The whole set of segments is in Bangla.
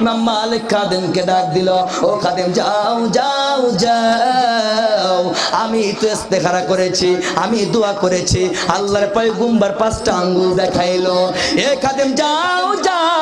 ইমাম মালিক খাদেমকে ডাক দিল, ও খাদেম, যাও যাও যাও। আমি তো ইস্তেখারা করেছি, আমি দোয়া করেছি। আল্লাহর পায়ে গুম্বার পাঁচটা আঙ্গুল দেখাইলো। এ খাদেম, যাও যাও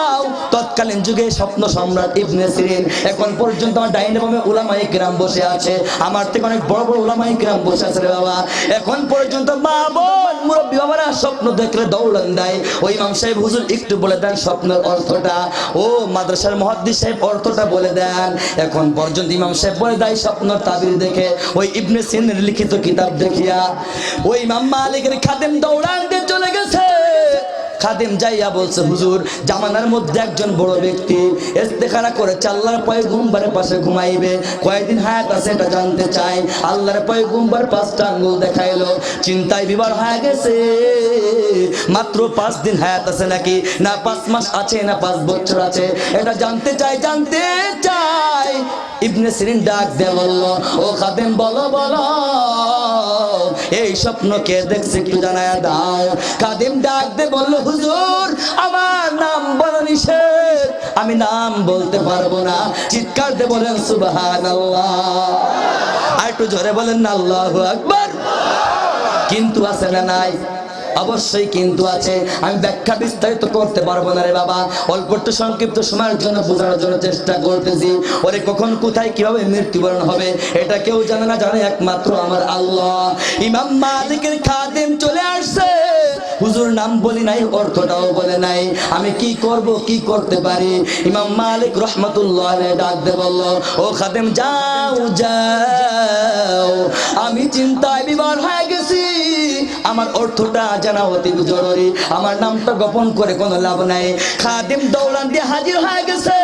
তৎকালীন যুগে স্বপ্ন সম্রাট ইবনে সিরিন। এখন পর্যন্ত আমার ডাইনে বামে উলামাই গ্রাম বসে আছে। আমার থেকে অনেক বড় বড় উলামাই গ্রাম বসে আছে রে বাবা। এখন পর্যন্ত মা বোন, মুরব্বী বাবারা স্বপ্ন দেখলে দৌড়ান দেয়। ওই ইমাম সাহেব, হুজুর, একটু বলে দেন স্বপ্নের অর্থটা। ও মাদ্রাসার মহাদ্দিস সাহেব, অর্থটা বলে দেন। এখন পর্যন্ত ইমাম সাহেব বলে দেয় স্বপ্নর তাবির দেখে। ওই ইবনে সিনের লিখিত কিতাব দেখিয়া। ওই ইমাম মালিকের খাদেম দৌড়ান দিয়ে চলে গেছে। খাদিম যাইয়া বলছে, হুজুর, জামানার মধ্যে একজন বড় ব্যক্তি ইস্তেখারা করে আল্লাহর পায়ে গুম্বারের পাশে ঘুমাইবে। কয়েকদিন হায়াত আছে এটা জানতে চাই। আল্লাহর পায়ে গুম্বার পাঁচটা আঙ্গুল দেখাইলো। চিন্তায় বিবার হয়ে গেছে। মাত্র পাঁচ দিন হায়াত আছে নাকি? না পাঁচ মাস আছে, না পাঁচ বছর আছে। এটা জানতে চাই জানতে চাই। ইবনে সিরিন ডাক দে বলল, ও খাদেম, বলো বলো। এই স্বপ্ন কে দেখছে একটু জানায় দাও। কাদিম ডাক দে বলল, হুজুর, আমার নাম বলা নিষেধ। আমি নাম বলতে পারব না। চিৎকার দে বলেন সুবাহান আর একটু জোরে বলেন, আল্লাহ আকবার। কিন্তু আছে না নাই। অবশ্যই কিন্তু আছে। আমি ব্যাখ্যা বিস্তারিত করতে পারব না রে বাবা। অল্প একটু সংক্ষিপ্ত সময়ের জন্য বোঝানোর জন্য চেষ্টা করতেছি। ওরে, কখন, কোথায়, কীভাবে মৃত্যুবরণ হবে, এটা কেউ জানে না, জানে একমাত্র আমার আল্লাহ। ইমাম মালিকের খাদেম চলে আসছে। হুজুর নাম বলি নাই, অর্থটাও বলে নাই। আমি কি করব, কি করতে পারি? ইমাম মালিক রহমতুল্লাহ ডাক দে বলল, ও খাদেম, যাও যাও। আমি চিন্তায় বিবার হয়ে গেছি। আমার অর্থটা জানা অতি জরুরি। আমার নামটা গোপন করে কোনো লাভ নাই। খাদিম দৌড়ান দিয়ে হাজির হয়ে গেছে।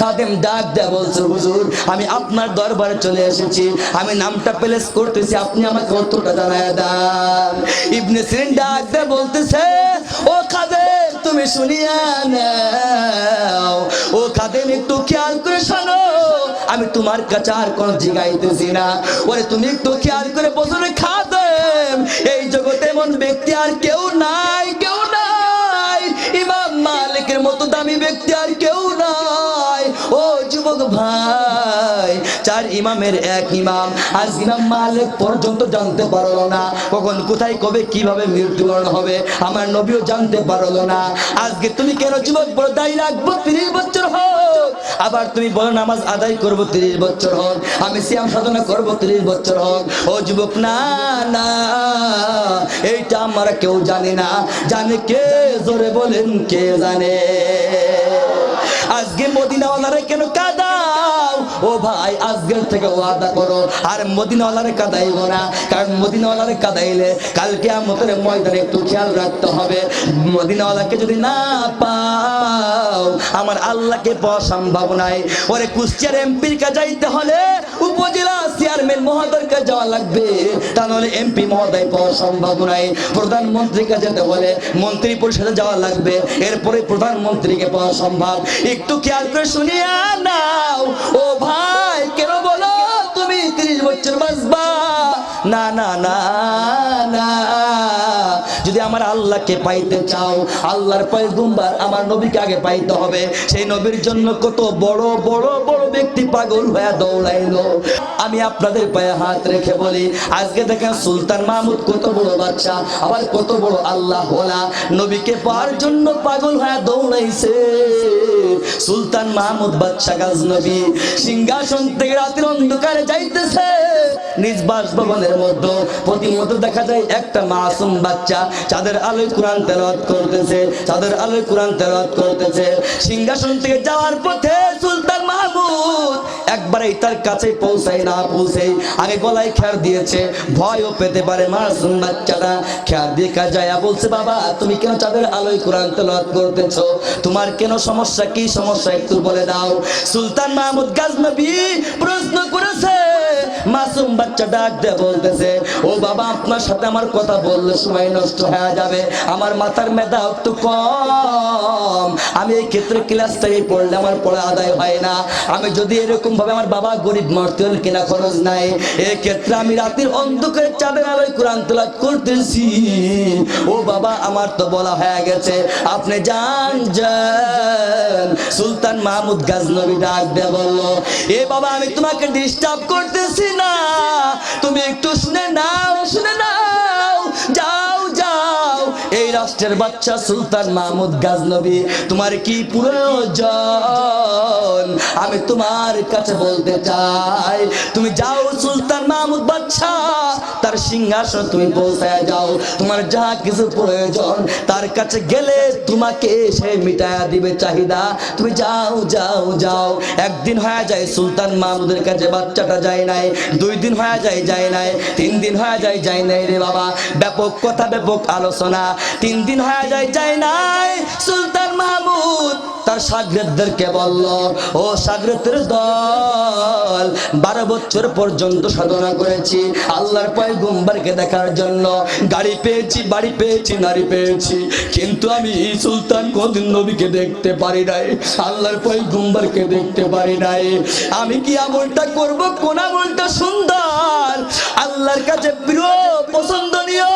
খাদিম ডাক দেয়া বলছে, হুজুর, আমি আপনার দরবারে চলে এসেছি। আমি নামটা প্লেস করতেছি, আপনি আমাকে অর্থটা জানায় দেন। ইবনে সিরিন ডাক দেয়া বলতেছে, ও খাদেম, তুমি শুনিয়া নাও। ও খাদেম, একটু খেয়াল করে শোনো। আমি তোমার কাছে আর কোন জিগাইতেছি না। ওরে, তুমি একটু খেয়াল করে বসো রে খাদেম এই জগতে এমন ব্যক্তি আর কেউ নাই কেউ নাই। ইমাম মালিকের মতো দামি ব্যক্তি আর ইমামের এক ইমাম। আজ ইমাম মালিক পর্যন্ত জানতে পারল না। কখন, কোথায়, কবে, কীভাবে মৃত্যুবরণ হবে, আমার নবীও জানতে পারল না। আজকে তুমি কেন যুবক বড় দায়ী রাখব? তিরিশ বছর হোক। আবার তুমি বলো নামাজ আদায় করব, তিরিশ বছর হোক। আমি শ্যাম সাধনা করব, তিরিশ বছর হোক। ও যুবক, না না, এইটা আমরা কেউ জানি না। জানে কে? জোরে বলেন, কে জানে? আজকে মদিনাওয়ালারে কেন কাদাও? ও ভাই, আজকের থেকে ওয়াদা করো। আর মদিনাওয়ালারে কাদাইব না, কারণ মদিনাওয়ালারে কাদাইলে কালকে আমাদের ময়দানে একটু খেয়াল রাখতে হবে। মদিনাওয়ালাকে যদি না পাও, আমার আল্লাহকে পাওয়া সম্ভব নাই। ওরে কুষ্টিয়ার এমপির কাছে যাইতে হলে উপজেলা চেয়ারম্যান মহোদয়ের কাছে যাওয়া লাগবে। তা নাহলে এমপি মহোদয় পাওয়া সম্ভব নাই। প্রধানমন্ত্রীর কাছে যেতে হলে মন্ত্রী পরিষদে যাওয়া লাগবে। এরপরে প্রধানমন্ত্রীকে পাওয়া সম্ভব। একটু খেয়াল করে শুনিয়া নাও। ও ভাই কেন বলো? তুমি তিরিশ বছর বাঁচবা। না না না না। যদি আমার আল্লাহকে পাইতে চাও, আল্লাহর পয়গুম্বার আমার নবীকে আগে পাইতে হবে। সেই নবীর জন্য কত বড় বড় বড় ব্যক্তি পাগল হয়ে দৌড়াইলো। আমি আপনাদের পায়ে হাত রেখে বলি, আজকে দেখেন সুলতান মাহমুদ কত বড় বাচ্চা, আবার কত বড় আল্লাহ হোলা নবীকে পাওয়ার জন্য পাগল হয়ে দৌড়াইছে। সুলতান মাহমুদ বাচ্চা গাজ নবী সিংহাসন থেকে রাতের অন্ধকারে যাইতেছে। নিজ বাসভবনের মধ্যে প্রতিমত দেখা যায় একটা মাসুম বাচ্চা চাঁদের আলোয় কোরআন তেলাওয়াত করতেছে, চাঁদের আলোয় কোরআন তেলাওয়াত করতেছে। সিংহাসন থেকে যাওয়ার পথে সুলতান মাহমুদ একবারেই তার কাছে পৌঁছায় না পৌঁছে আগে গলায় খেয়ার দিয়েছে, ভয়ও পেতে পারে মাসুম বাচ্চাটা। খেয়ার দিয়ে যায় বলছে, বাবা, তুমি কেন চাঁদের আলোয় কোরআন তেলাওয়াত করতেছ? তোমার কেন সমস্যা কি? সমস্যা একটু বলে দাও। সুলতান মাহমুদ গাজনবী প্রশ্ন করেছে মাসুম বাচ্চা ডাক দিয়ে বলতেছে, ও বাবা, আপনার সাথে আমার কথা বললে সময় নষ্ট হয়ে যাবে। আমার মাথার মেধা একটু কম। আমি এই ক্ষেত্রে ক্লাসটাই পড়লে আমার পড়া আদায় হয় না। আমি যদি এরকম ভাবে আমার বাবা গরিব মর্তেল কিনা খরচ নাই। এই ক্ষেত্রে আমি রাতের অন্ধকারে চাঁদের আলোয় কোরআন তেলাওয়াত করতেছি। ও বাবা, আমার তো বলা হয়ে গেছে, আপনি যান যান। সুলতান মাহমুদ গাজনবী ডাক দিয়ে বলল, এ বাবা, আমি তোমাকে ডিস্টার্ব করতেছি না। তুমি একটু শুনে নাও শুনে নাও। যা রাষ্ট্রের বাচ্চা সুলতান মাহমুদ গাজনবী, তোমার কি প্রয়োজন? আমি তোমার কাছে বলতে চাই, তুমি যাও সুলতান মাহমুদ বাচ্চা, তার সিংহাসন তুমি পৌঁছায় যাও। তোমার যা কিছু প্রয়োজন, তার কাছে গেলে তোমাকে সে মিটায়া দিবে চাহিদা। তুমি যাও যাও যাও। একদিন হয়ে যায় সুলতান মাহমুদের কাছে বাচ্চাটা যায় নাই, দুই দিন হয়ে যায় যায় নাই, তিন দিন হয়ে যায় যায় নাই রে বাবা। ব্যাপক কথা, ব্যাপক আলোচনা। তিন দিন হয়ে যায় যায় নাই। সুলতান মাহমুদ তার সাগরেদদেরকে বলল, ও সাগরেদের দল, বারো বছর পর্যন্ত সাধনা করেছি আল্লাহর পয় গুম্বারকে দেখার জন্য। গাড়ি পেয়েছি, বাড়ি পেয়েছি, নারী পেয়েছি। কিন্তু আমি সুলতান কোনদিন নবীকে দেখতে পারি নাই, আল্লাহর পয় গুম্বারকে দেখতে পারি নাই। আমি কি আমলটা করব? কোন আমলটা সুন্দর? আল্লাহর কাছে প্রিয়, পছন্দনীয়,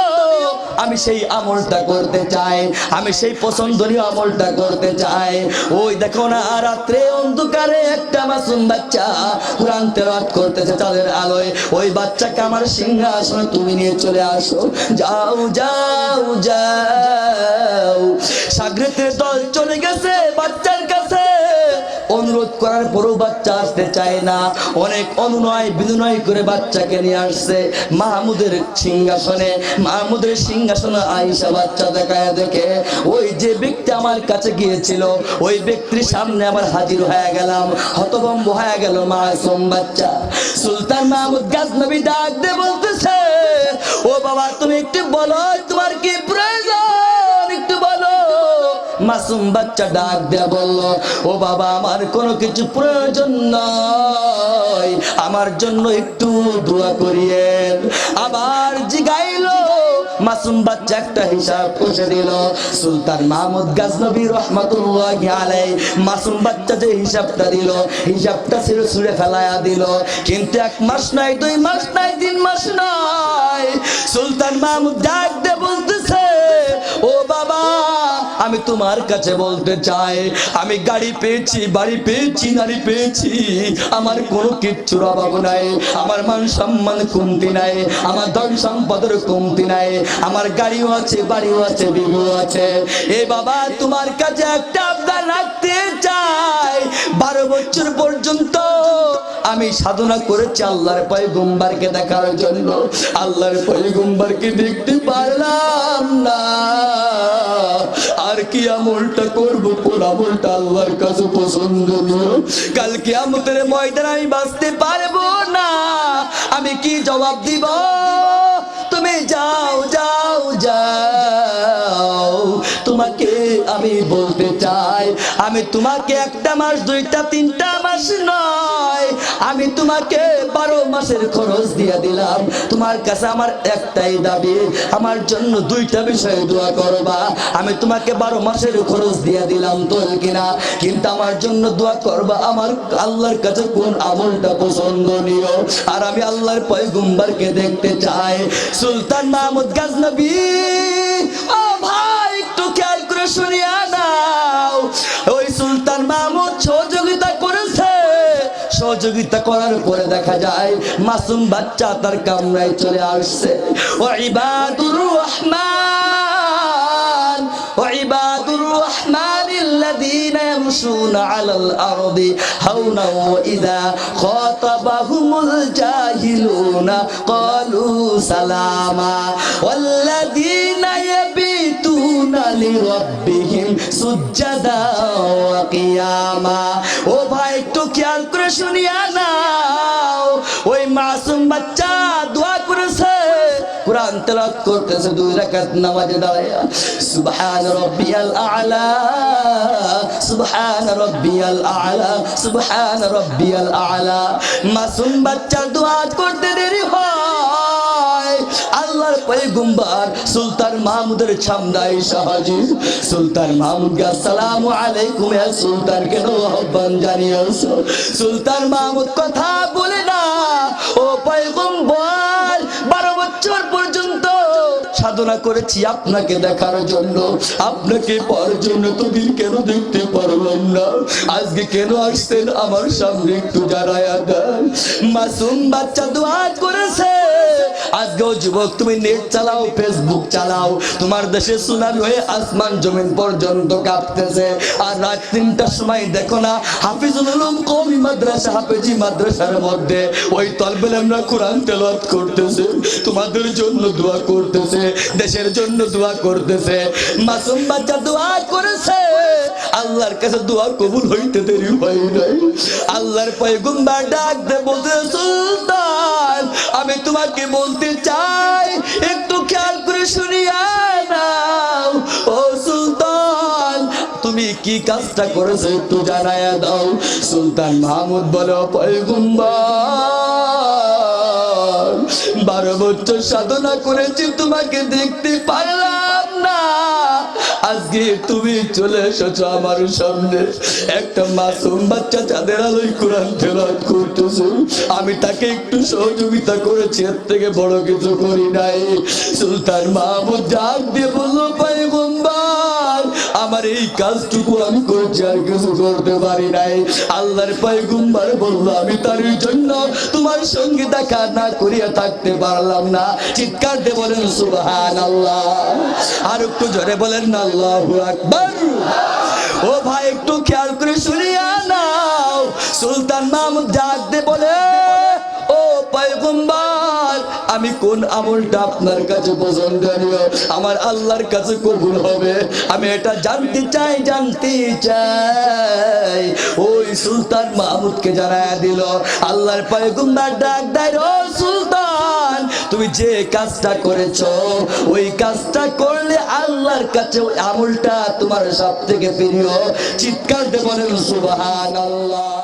আমি সেই আমলটা করতে চাই, আমি সেই পছন্দনীয় আমলটা করতে চাই। ওই দেখো না, রাত্রে অন্ধকারে একটা মাসুম বাচ্চা কোরআন তেলাওয়াত করতেছে তাদের আলোয়। ওই বাচ্চাকে আমার সিংহাসনে তুমি নিয়ে চলে আসো। যাও যাও যাও। সাগরেতের দল চলে গেছে বাচ্চার আসতে চায় না। অনেক অনুনয় বিনুনয় করে বাচ্চাকে নিয়ে আসছে মাহমুদের সিংহাসনে। মাহমুদের সিংহাসনে আইসা বাচ্চা দেখায় দেখে, ওই যে ব্যক্তি আমার কাছে গিয়েছিল, ওই ব্যক্তির সামনে আবার হাজির হয়ে গেলাম, হতভম্ব হয়ে গেল মাসুম বাচ্চা। সুলতান মাহমুদ গাজনবী ডাক দিয়ে বলতেছে, ও বাবা, তুমি একটু বলো, তোমার কি বলো মাসুম বাচ্চা ডাক দেয়া বলল, ও বাবা, আমার কোনো কিছু প্রয়োজন নয় আমার জন্য একটু দোয়া করিয়েন। আবার জিগাইলো, মাসুম বাচ্চা একটা হিসাব কষে দিল। সুলতান মাহমুদ গাজনবী রহমাতুল্লাহ আলাই মাসুম বাচ্চা যে হিসাবটা দিল, হিসাবটা ছিল ছুঁড়ে ফেলায়া দিল। কিন্তু এক মাস নয় দুই মাস নয় তিন মাস নয় সুলতান মাহমুদ ডাক দে বাবা আমি তোমার কাছে বলতে চাই। আমি গাড়ি পেয়েছি, বাড়ি পেয়েছি, নারী পেয়েছি। আমার কোনো কিচ্ছুর অভাব নাই। আমার মান সম্মান কমতি নাই। আমার ধন সম্পদের কমতি নাই। আমার গাড়িও আছে, বাড়িও আছে বিবু আছে। এ বাবা, তোমার কাছে একটা আবদার রাখতে চাই। বারো বছর পর্যন্ত আমি সাধনা করেছি আল্লাহর পয়গম্বরকে দেখার জন্য। আল্লাহর পয়গম্বরকে দেখতে পারলাম না। আর কি আমলটা করব? কোন আমলটা আল্লাহর কাছে কাল ময়দানে আমি বাঁচতে পারব না। আমি কি জবাব দিব? তুমি যাও যাও যাও। তোমাকে আমি বলতে আমি তোমাকে একটা মাস, দুইটা, তিনটা মাস নয়। আমি তোমাকে বারো মাসের খরচ দিয়ে দিলাম। তোমার কাছে আমার একটাই দাবি, আমার জন্য দুইটা বিষয়ে দোয়া করবা। আমি তোমাকে বারো মাসের খরচ দিয়ে দিলাম, তোর কিনা? কিন্তু আমার জন্য দোয়া করবা, আমার আল্লাহর কাছে কোন আমলটা পছন্দনীয়? আর আমি আল্লাহর পয়গুম্বারকে দেখতে চাই। সুলতান মাহমুদ গাজনবী, ও ভাই, একটু খেয়াল করে শুনিয়া নাও সহযোগিতা করার পরে দেখা যায় মাসুম বাচ্চা তার কামরায় চলে আসছে ও ইবাদুর রহমান ও ইবাদুর রহমানিল الذين يمشون على الأرض هونا وإذا خاطبهم الجاهلون قالوا سلاما والذين يبيتون لربهم سجدا وقياما ও শুনিয়া নাও। ওই মাসুম বাচ্চা দোয়া করেছে। কোরআন তেলাওয়াত করতেছে, দুই রাকাত নামাজে দাঁড়ায়া সুবহান রাব্বিয়াল আ'লা, সুবহান রাব্বিয়াল আ'লা, সুবহান রাব্বিয়াল আ'লা। মাসুম বাচ্চা দোয়া করতে দেরি হয়। আল্লাহর পয়গম্বর সুলতান মাহমুদের ছামদাই সাহাজি সুলতান মাহমুদকে আসসালামু আলাইকুম ইয়া সুলতান কেন আহ্বান জানিয়েছো। সুলতান মাহমুদ কথা বলে না। ও পয়গম্বর, বারো বছর পর্যন্ত সাধনা করেছি আপনাকে দেখার জন্য। আপনাকে পাওয়ার জন্য তোদের কেন দেখতে পারলাম না? আজকে কেন আসছেন আমার সামনে একটু জানায়া দেন। মাসুম বাচ্চা দোয়া করেছে। আজকেও যুবক, তুমি নেট চালাও ফেসবুক চালাও। তোমার দেশে সুনামি হয়ে আসমান জমিন পর্যন্ত কাঁপতেছে। আর রাত তিনটার সময় দেখো না, হাফিজুল উলুম কওমি মাদ্রাসা, হাফেজি মাদ্রাসার মধ্যে ওই তলবেল আমরা কোরআন তেলাওয়াত করতেছে। তোমাদের জন্য দোয়া করতেছে, দেশের জন্য দোয়া করতেছে। মাসুম বাচ্চা দোয়া করেছে। আল্লাহর কাছে দোয়া কবুল হইতে দেরি হয় নাই। আল্লাহর পয়গম্বর ডাক দে বলতে সুলতান আমি তোমাকে বলতে চাই, একটু খেয়াল করে শুনিয়া নাও। ও সুলতান, তুমি কি কাজটা করেছ একটু জানায়া দাও। সুলতান মাহমুদ বলো পয়গুম্বার, বারো বছর সাধনা করেছি, তোমাকে দেখতে পারলাম আজকে তুমি চলে এসেছ আমার সামনে। একটা মাসুম বাচ্চা চাঁদের আলোয় কোরআন তেলাওয়াত করতেছে, আমি তাকে একটু সহযোগিতা করেছি, এর থেকে বড় কিছু করি নাই। সুলতান মাহমুদ ডাক দিয়ে বলল পাইগম্বার আমার এই কাজটুকু আমি করেছি, আর কিছু করতে পারি নাই। আল্লাহর পাইগম্বার বলল, আমি তার জন্য তোমার সঙ্গে দেখা না করিয়া থাকতে পারলাম না। চিৎকার দিয়ে বলেন সুবহান আল্লাহ আর একটু জোরে বলেন, আল্লাহু আকবার। ও ভাই, একটু খেয়াল করে শুনিয়া নাও। সুলতান মাহমুদ ডাক দে বলে ও পয়গম্বর আমি কোন আমলটা আপনার কাছে পছন্দনীয় আমার আল্লাহর কাছে কবুল হবে। আমি এটা জানতে চাই জানতে চাই। ওই সুলতান মাহমুদকে জানায় দিল, আল্লাহর পয়গম্বর ডাক দেয়, ও সুলতান, তুমি যে কাজটা করেছ, ওই কাজটা করলে আল্লাহর কাছে ওই আমলটা তোমার সব থেকে প্রিয়। চিৎকার দিয়ে বলেন সুবহান আল্লাহ